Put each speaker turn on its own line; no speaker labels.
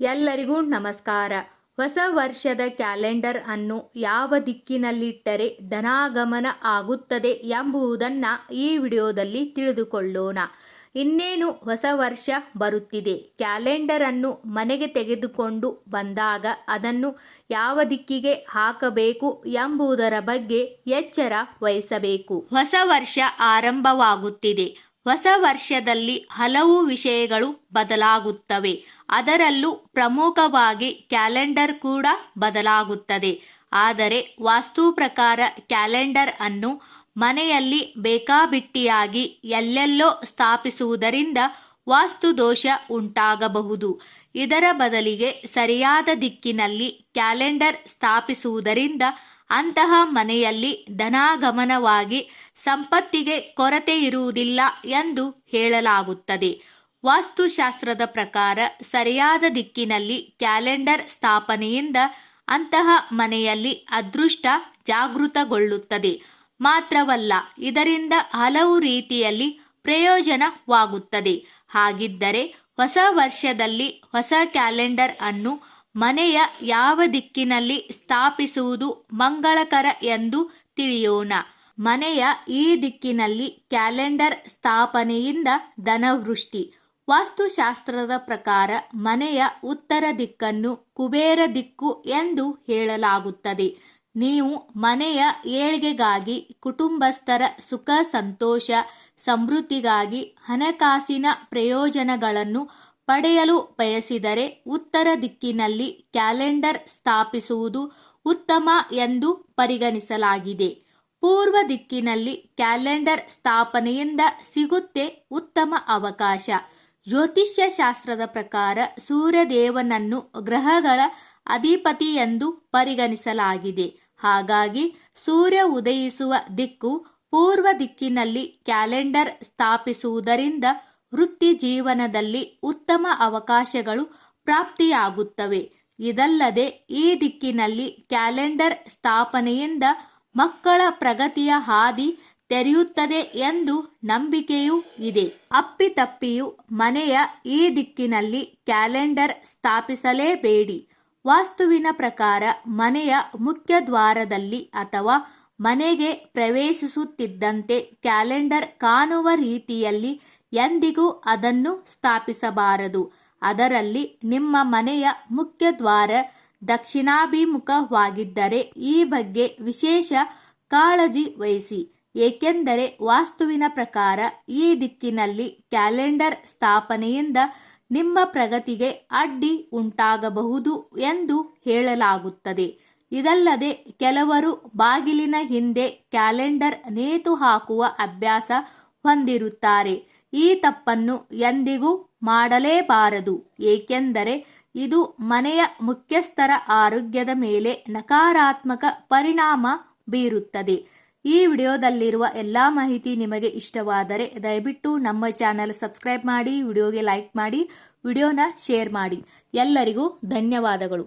ಎಲ್ಲರಿಗೂ ನಮಸ್ಕಾರ. ಹೊಸ ವರ್ಷದ ಕ್ಯಾಲೆಂಡರ್ ಅನ್ನು ಯಾವ ದಿಕ್ಕಿನಲ್ಲಿಟ್ಟರೆ ಧನಾಗಮನ ಆಗುತ್ತದೆ ಎಂಬುದನ್ನು ಈ ವಿಡಿಯೋದಲ್ಲಿ ತಿಳಿದುಕೊಳ್ಳೋಣ. ಇನ್ನೇನು ಹೊಸ ವರ್ಷ ಬರುತ್ತಿದೆ. ಕ್ಯಾಲೆಂಡರ್ ಅನ್ನು ಮನೆಗೆ ತೆಗೆದುಕೊಂಡು ಬಂದಾಗ ಅದನ್ನು ಯಾವ ದಿಕ್ಕಿಗೆ ಹಾಕಬೇಕು ಎಂಬುದರ ಬಗ್ಗೆ ಎಚ್ಚರ ವಹಿಸಬೇಕು. ಹೊಸ ವರ್ಷ ಆರಂಭವಾಗುತ್ತಿದೆ. ಹೊಸ ವರ್ಷದಲ್ಲಿ ಹಲವು ವಿಷಯಗಳು ಬದಲಾಗುತ್ತವೆ. ಅದರಲ್ಲೂ ಪ್ರಮುಖವಾಗಿ ಕ್ಯಾಲೆಂಡರ್ ಕೂಡ ಬದಲಾಗುತ್ತದೆ. ಆದರೆ ವಾಸ್ತು ಪ್ರಕಾರ ಕ್ಯಾಲೆಂಡರ್ ಅನ್ನು ಮನೆಯಲ್ಲಿ ಬೇಕಾಬಿಟ್ಟಿಯಾಗಿ ಎಲ್ಲೆಲ್ಲೋ ಸ್ಥಾಪಿಸುವುದರಿಂದ ವಾಸ್ತು ದೋಷ ಉಂಟಾಗಬಹುದು. ಇದರ ಬದಲಿಗೆ ಸರಿಯಾದ ದಿಕ್ಕಿನಲ್ಲಿ ಕ್ಯಾಲೆಂಡರ್ ಸ್ಥಾಪಿಸುವುದರಿಂದ ಅಂತಹ ಮನೆಯಲ್ಲಿ ಧನಾಗಮನವಾಗಿ ಸಂಪತ್ತಿಗೆ ಕೊರತೆ ಇರುವುದಿಲ್ಲ ಎಂದು ಹೇಳಲಾಗುತ್ತದೆ. ವಾಸ್ತುಶಾಸ್ತ್ರದ ಪ್ರಕಾರ ಸರಿಯಾದ ದಿಕ್ಕಿನಲ್ಲಿ ಕ್ಯಾಲೆಂಡರ್ ಸ್ಥಾಪನೆಯಿಂದ ಅಂತಹ ಮನೆಯಲ್ಲಿ ಅದೃಷ್ಟ ಜಾಗೃತಗೊಳ್ಳುತ್ತದೆ. ಮಾತ್ರವಲ್ಲ, ಇದರಿಂದ ಹಲವು ರೀತಿಯಲ್ಲಿ ಪ್ರಯೋಜನವಾಗುತ್ತದೆ. ಹಾಗಿದ್ದರೆ ಹೊಸ ವರ್ಷದಲ್ಲಿ ಹೊಸ ಕ್ಯಾಲೆಂಡರ್ ಅನ್ನು ಮನೆಯ ಯಾವ ದಿಕ್ಕಿನಲ್ಲಿ ಸ್ಥಾಪಿಸುವುದು ಮಂಗಳಕರ ಎಂದು ತಿಳಿಯೋಣ. ಮನೆಯ ಈ ದಿಕ್ಕಿನಲ್ಲಿ ಕ್ಯಾಲೆಂಡರ್ ಸ್ಥಾಪನೆಯಿಂದ ಧನವೃಷ್ಟಿ. ವಾಸ್ತುಶಾಸ್ತ್ರದ ಪ್ರಕಾರ ಮನೆಯ ಉತ್ತರ ದಿಕ್ಕನ್ನು ಕುಬೇರ ದಿಕ್ಕು ಎಂದು ಹೇಳಲಾಗುತ್ತದೆ. ನೀವು ಮನೆಯ ಏಳ್ಗೆಗಾಗಿ, ಕುಟುಂಬಸ್ಥರ ಸುಖ, ಸಂತೋಷ, ಸಮೃದ್ಧಿಗಾಗಿ ಹಣಕಾಸಿನ ಪ್ರಯೋಜನಗಳನ್ನು ಪಡೆಯಲು ಬಯಸಿದರೆ ಉತ್ತರ ದಿಕ್ಕಿನಲ್ಲಿ ಕ್ಯಾಲೆಂಡರ್ ಸ್ಥಾಪಿಸುವುದು ಉತ್ತಮ ಎಂದು ಪರಿಗಣಿಸಲಾಗಿದೆ. ಪೂರ್ವ ದಿಕ್ಕಿನಲ್ಲಿ ಕ್ಯಾಲೆಂಡರ್ ಸ್ಥಾಪನೆಯಿಂದ ಸಿಗುತ್ತೆ ಉತ್ತಮ ಅವಕಾಶ. ಜ್ಯೋತಿಷ್ಯ ಶಾಸ್ತ್ರದ ಪ್ರಕಾರ ಸೂರ್ಯದೇವನನ್ನು ಗ್ರಹಗಳ ಅಧಿಪತಿ ಎಂದು ಪರಿಗಣಿಸಲಾಗಿದೆ. ಹಾಗಾಗಿ ಸೂರ್ಯ ಉದಯಿಸುವ ದಿಕ್ಕು ಪೂರ್ವ ದಿಕ್ಕಿನಲ್ಲಿ ಕ್ಯಾಲೆಂಡರ್ ಸ್ಥಾಪಿಸುವುದರಿಂದ ವೃತ್ತಿ ಜೀವನದಲ್ಲಿ ಉತ್ತಮ ಅವಕಾಶಗಳು ಪ್ರಾಪ್ತಿಯಾಗುತ್ತವೆ. ಇದಲ್ಲದೆ ಈ ದಿಕ್ಕಿನಲ್ಲಿ ಕ್ಯಾಲೆಂಡರ್ ಸ್ಥಾಪನೆಯಿಂದ ಮಕ್ಕಳ ಪ್ರಗತಿಯ ಹಾದಿ ತೆರೆಯುತ್ತದೆ ಎಂದು ನಂಬಿಕೆಯೂ ಇದೆ. ಅಪ್ಪಿತಪ್ಪಿಯು ಮನೆಯ ಈ ದಿಕ್ಕಿನಲ್ಲಿ ಕ್ಯಾಲೆಂಡರ್ ಸ್ಥಾಪಿಸಲೇಬೇಡಿ. ವಾಸ್ತುವಿನ ಪ್ರಕಾರ ಮನೆಯ ಮುಖ್ಯ ದ್ವಾರದಲ್ಲಿ ಅಥವಾ ಮನೆಗೆ ಪ್ರವೇಶಿಸುತ್ತಿದ್ದಂತೆ ಕ್ಯಾಲೆಂಡರ್ ಕಾಣುವ ರೀತಿಯಲ್ಲಿ ಎಂದಿಗೂ ಅದನ್ನು ಸ್ಥಾಪಿಸಬಾರದು. ಅದರಲ್ಲಿ ನಿಮ್ಮ ಮನೆಯ ಮುಖ್ಯ ದ್ವಾರ ದಕ್ಷಿಣಾಭಿಮುಖವಾಗಿದ್ದರೆ ಈ ಬಗ್ಗೆ ವಿಶೇಷ ಕಾಳಜಿ ವಹಿಸಿ. ಏಕೆಂದರೆ ವಾಸ್ತುವಿನ ಪ್ರಕಾರ ಈ ದಿಕ್ಕಿನಲ್ಲಿ ಕ್ಯಾಲೆಂಡರ್ ಸ್ಥಾಪನೆಯಿಂದ ನಿಮ್ಮ ಪ್ರಗತಿಗೆ ಅಡ್ಡಿ ಉಂಟಾಗಬಹುದು ಎಂದು ಹೇಳಲಾಗುತ್ತದೆ. ಇದಲ್ಲದೆ ಕೆಲವರು ಬಾಗಿಲಿನ ಹಿಂದೆ ಕ್ಯಾಲೆಂಡರ್ ನೇತು ಹಾಕುವ ಅಭ್ಯಾಸ ಹೊಂದಿರುತ್ತಾರೆ. ಈ ತಪ್ಪನ್ನು ಎಂದಿಗೂ ಮಾಡಲೇಬಾರದು, ಏಕೆಂದರೆ ಇದು ಮನೆಯ ಮುಖ್ಯಸ್ಥರ ಆರೋಗ್ಯದ ಮೇಲೆ ನಕಾರಾತ್ಮಕ ಪರಿಣಾಮ ಬೀರುತ್ತದೆ. ಈ ವಿಡಿಯೋದಲ್ಲಿರುವ ಎಲ್ಲ ಮಾಹಿತಿ ನಿಮಗೆ ಇಷ್ಟವಾದರೆ ದಯವಿಟ್ಟು ನಮ್ಮ ಚಾನಲ್ ಸಬ್ಸ್ಕ್ರೈಬ್ ಮಾಡಿ, ವಿಡಿಯೋಗೆ ಲೈಕ್ ಮಾಡಿ, ವಿಡಿಯೋನ ಶೇರ್ ಮಾಡಿ. ಎಲ್ಲರಿಗೂ ಧನ್ಯವಾದಗಳು.